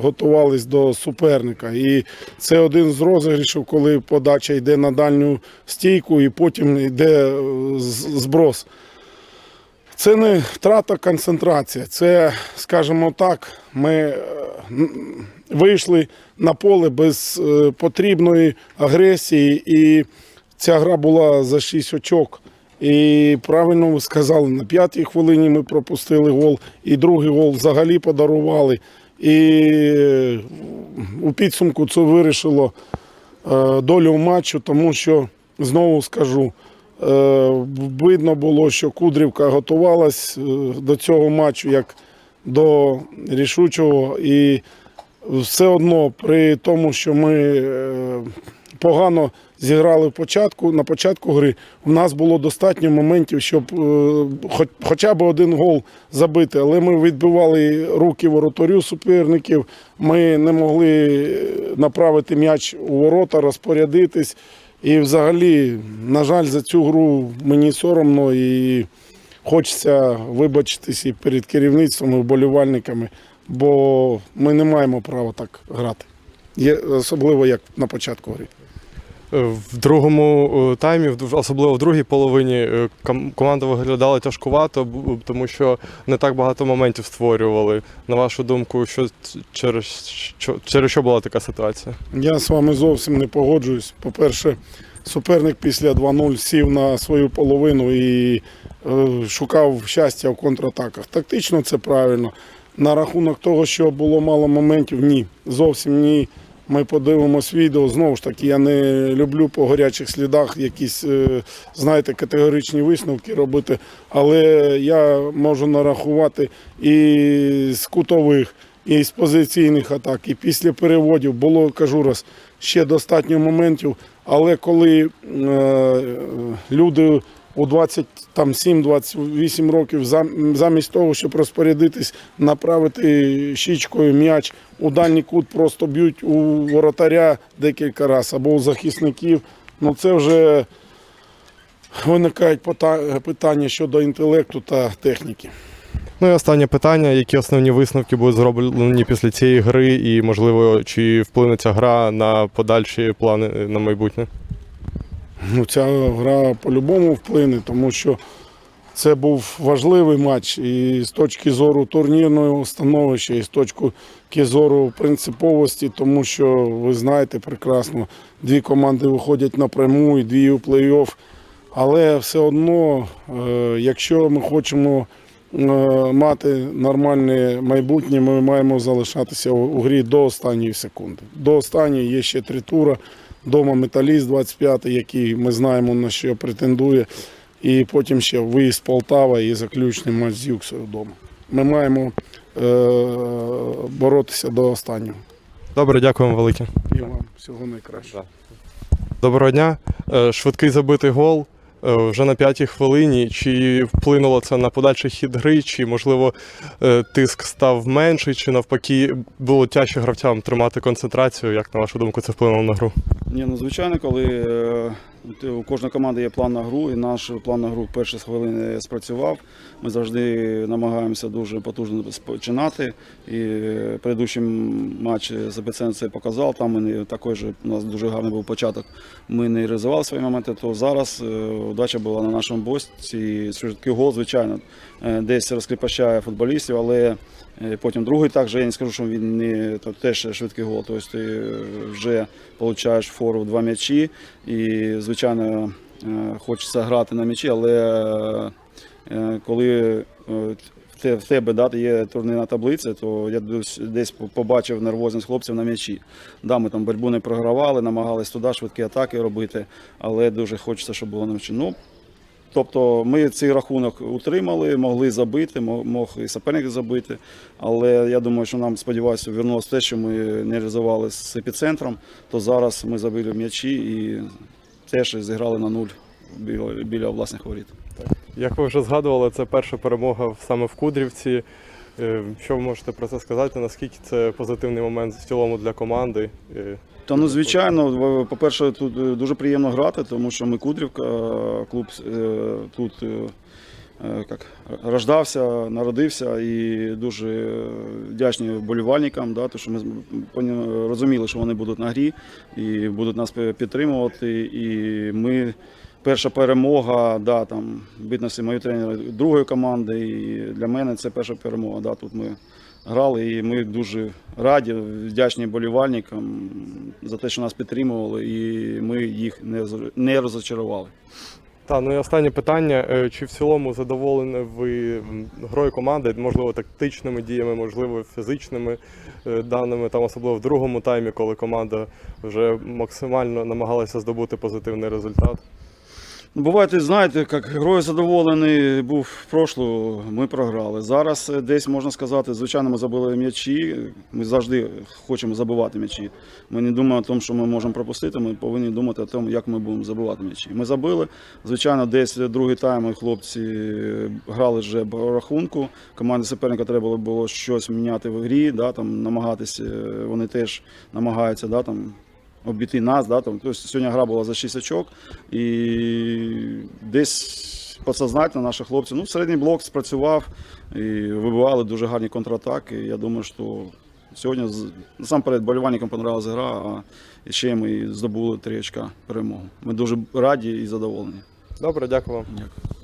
готувались до суперника. І це один з розіграшів, коли подача йде на дальню стійку і потім йде е, зброс. Це не втрата концентрації. Це, скажімо так, ми е, вийшли на поле без е, потрібної агресії, і ця гра була за 6 очок. І правильно ви сказали, на п'ятій хвилині ми пропустили гол, і другий гол взагалі подарували. І у підсумку це вирішило е, долю матчу, тому що знову скажу, е, видно було, що Кудрівка готувалась е, до цього матчу як до рішучого, і все одно при тому, що ми погано зіграли в початку, на початку гри, у нас було достатньо моментів, щоб е, хоч, хоча б один гол забити. Але ми відбивали руки воротарю суперників. Ми не могли направити м'яч у ворота, розпорядитись. І взагалі, на жаль, за цю гру мені соромно і хочеться вибачитись і перед керівництвом, і вболівальниками, бо ми не маємо права так грати. Є, особливо як на початку гри. Е, В другому е, таймі, особливо в другій половині, е, команда виглядала тяжкувато, тому що не так багато моментів створювали. На вашу думку, що через що, через що була така ситуація? Я з вами зовсім не погоджуюсь. По-перше, суперник після 2-0 сів на свою половину і е, шукав щастя в контратаках. Тактично це правильно. На рахунок того, що було мало моментів, ні. Зовсім ні. Ми подивимось відео. Знову ж таки, я не люблю по гарячих слідах якісь, е, знаєте, категоричні висновки робити. Але я можу нарахувати і з кутових, і з позиційних атак, і після переводів було, кажу раз, ще достатньо моментів. Але коли е, люди у 27-28 років замість того, щоб розпорядитись, направити щічкою м'яч у дальній кут, просто б'ють у воротаря декілька разів або у захисників. Ну це вже виникають питання щодо інтелекту та техніки. Ну і останнє питання: які основні висновки будуть зроблені після цієї гри, і можливо, чи вплине ця гра на подальші плани на майбутнє? Ну, ця гра по-любому вплине, тому що це був важливий матч і з точки зору турнірного становища, і з точки зору принциповості, тому що ви знаєте прекрасно, дві команди виходять напряму і дві у плей-офф. Але все одно, е, якщо ми хочемо е, мати нормальне майбутнє, ми маємо залишатися у грі до останньої секунди. До останньої є ще три тури. Дома Металіст 25, який ми знаємо на що претендує. І потім ще виїзд Полтава і заключний матч з Юксою вдома. Ми маємо е, боротися до останнього. Добре, дякуємо велике. І вам всього найкращого. Доброго дня. Е, Швидкий забитий гол вже на п'ятій хвилині. Чи вплинуло це на подальший хід гри, чи можливо е, тиск став менший, чи навпаки було тяжче гравцям тримати концентрацію? Як на вашу думку, це вплинуло на гру? Ні, ну звичайно, коли е, у кожної команди є план на гру, і наш план на гру перші хвилини спрацював. Ми завжди намагаємося дуже потужно починати. І предыдущий матч з АБЦ це показав. Там ми також у нас дуже гарний був початок. Ми не реалізували свої моменти. То зараз е, удача була на нашому бості. І гол, звичайно, е, десь розкріпощає футболістів, але потім другий також. Я не скажу, що він не то теж швидкий гол. Тобто ти е, вже получаєш фору в два м'ячі. І, звичайно, е, хочеться грати на м'ячі, але е, коли е, в тебе да, є турнірна таблиця, то я десь- побачив нервозність хлопців на м'ячі. Да, ми там боротьбу не програвали, намагались туди швидкі атаки робити, але дуже хочеться, щоб було на м'ячі. Ну, Тобто ми цей рахунок утримали, могли забити, мог і суперник забити. Але я думаю, що нам сподіваюся, вернулося те, що ми не реалізували з епіцентром, то зараз ми забили м'ячі і теж зіграли на нуль біля, власних воріт. Як ви вже згадували, це перша перемога саме в Кудрівці. Е, Що ви можете про це сказати? Наскільки це позитивний момент в цілому для команди? Та ну звичайно, по-перше, тут е, дуже приємно грати, тому що ми Кудрівка, е, клуб е, тут як, рождався, народився і дуже вдячні вболівальникам, да, тому що ми розуміли, що вони будуть на грі і будуть нас підтримувати. І ми перша перемога, да, там, битності мої тренери другої команди. І для мене це перша перемога. Да, тут ми грали, і ми дуже раді, вдячні болівальникам за те, що нас підтримували, і ми їх не, розочарували. Та ну і останнє питання: Е, чи в цілому задоволені ви грою команди, можливо, тактичними діями, можливо, фізичними е, даними, там особливо в другому таймі, коли команда вже максимально намагалася здобути позитивний результат? Буває, знаєте, як герой задоволений був в прошлу, ми програли. Зараз е, десь можна сказати, звичайно, ми забили м'ячі. Ми завжди хочемо забивати м'ячі. Ми не думаємо о тому, що ми можемо пропустити. Ми повинні думати о тому, як ми будемо забивати м'ячі. Ми забили. Звичайно, десь другий тайм хлопці е, грали вже по рахунку. Команді суперника треба було щось міняти в грі, да, там, намагатися. е, Вони теж намагаються да, там, обійти нас. Да, там. Тобто сьогодні гра була за 6 очок, і десь підсознательно наші хлопці. Ну, середній блок спрацював і вибивали дуже гарні контратаки. Я думаю, що сьогодні насамперед болівальникам понравилася гра, а ще ми здобули три очка перемогу. Ми дуже раді і задоволені. Добре, дякую вам. Дякую.